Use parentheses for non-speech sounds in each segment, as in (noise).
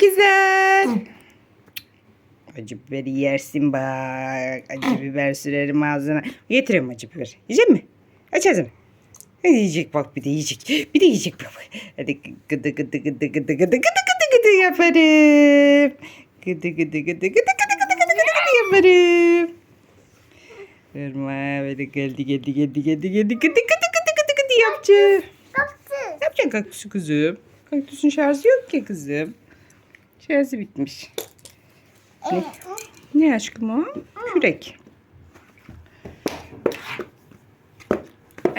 güzel. Acı biberi yersin bak. Acı biber sürerim ağzına. Getiriyorum acı biber. Yiyecek mi? Aç ağzını. Hadi yiyecek bak bir de yiyecek. Bir de yiyecek bak. Hadi gıdı gıdı gıdı gıdı gıdı gıdı gıdı gıdı yaparım. Gıdı gıdı gıdı gıdı gıdı gıdı gıdı gıdı yaparım. Irma böyle geldi geldi geldi geldi geldi gıdı gıdı gıdı gıdı gıdı yapacağım. Kaptı. Ne yapacaksın kaktüsü kızım? Kaktüsün şarjı yok ki kızım. Şarjı bitmiş. Ne? Ne aşkım o? Kürek.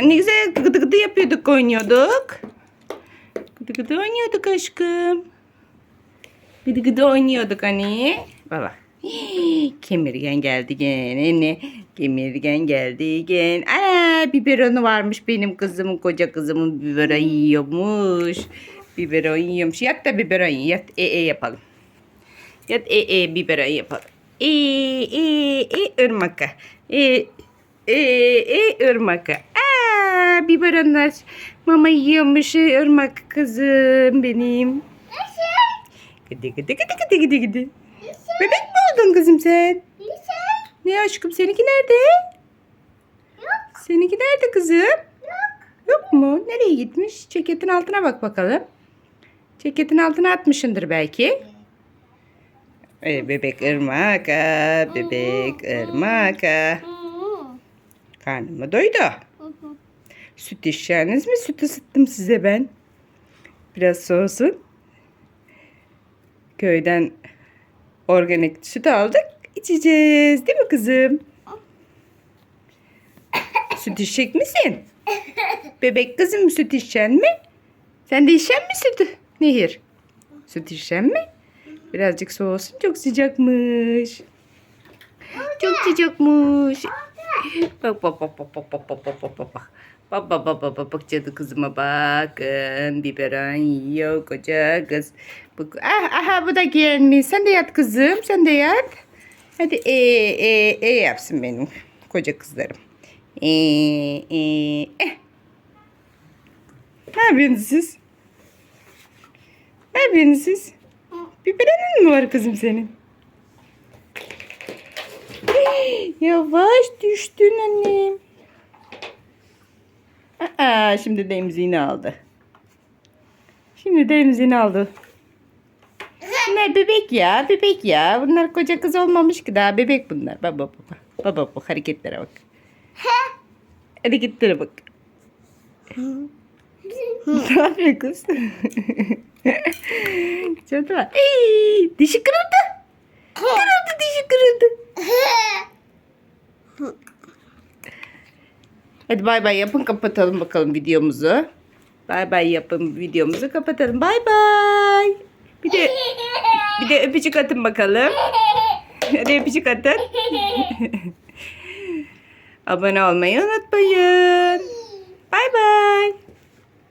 Ne güzel gıdı gıdı yapıyorduk, oynuyorduk. Gıdı gıdı oynuyorduk aşkım. Gıdı gıdı oynuyorduk hani. Baba. Hii, (gasps) Kemirgen geldi gene ne? Kemirgen geldi gene. Aa, biberonu varmış benim kızımın koca kızımın biberon yiyormuş. Biberon yiyormuş. Yat da biberon ye. Yat e e yapalım. Yat e e biberon yapalım. E e e ırmaka. E e e ırmaka. Aa biberonlar mama yiyormuş ırmak kızım benim. Gidi gidi gidi gidi gidi gidi. Bebek mi oldun kızım sen? Ne aşkım seninki nerede? Yok. Seninki nerede kızım? Yok. Yok mu? Nereye gitmiş? Ceketin altına bak bakalım. Ceketin altına atmışındır belki. Ee, bebek ırmak, aa, bebek ırmak. aa. Karnımı doydu. Süt içeceğiniz mi? Süt ısıttım size ben. Biraz soğusun. Köyden organik süt aldık. İçeceğiz. Değil mi kızım? süt içecek misin? (laughs) Bebek kızım süt içeceksin mi? Sen de içecek mi sütü? Nehir. Süt içeceksin mi? Birazcık soğusun. Çok sıcakmış. Çok sıcakmış. Bak bak bak bak bak bak bak bak bak bak. Bak bak bak bak bak bak cadı kızıma bakın. Biberon yiyor koca kız. Bak, ah, aha bu da gelmiş. Sen de yat kızım. Sen de yat. Hadi e e e yapsın benim koca kızlarım. E e eh. Ne yapıyorsunuz siz? Ne yapıyorsunuz siz? Biberonun mu var kızım senin? Yavaş düştün annem. Aa, şimdi de emziğini aldı. Şimdi de emziğini aldı. Bunlar bebek ya, bebek ya. Bunlar koca kız olmamış ki daha bebek bunlar. Baba baba. Baba baba hareketlere bak. Hareketlere bak. (laughs) ne yapıyor kız? (laughs) Çok var. Ey, kırıldı. Kırıldı dişi kırıldı. Hadi bay bay yapın kapatalım bakalım videomuzu. Bay bay yapın videomuzu kapatalım. Bay bay. Bir de bir de öpücük atın bakalım. Hadi öpücük atın. Abone olmayı unutmayın. Bay bay.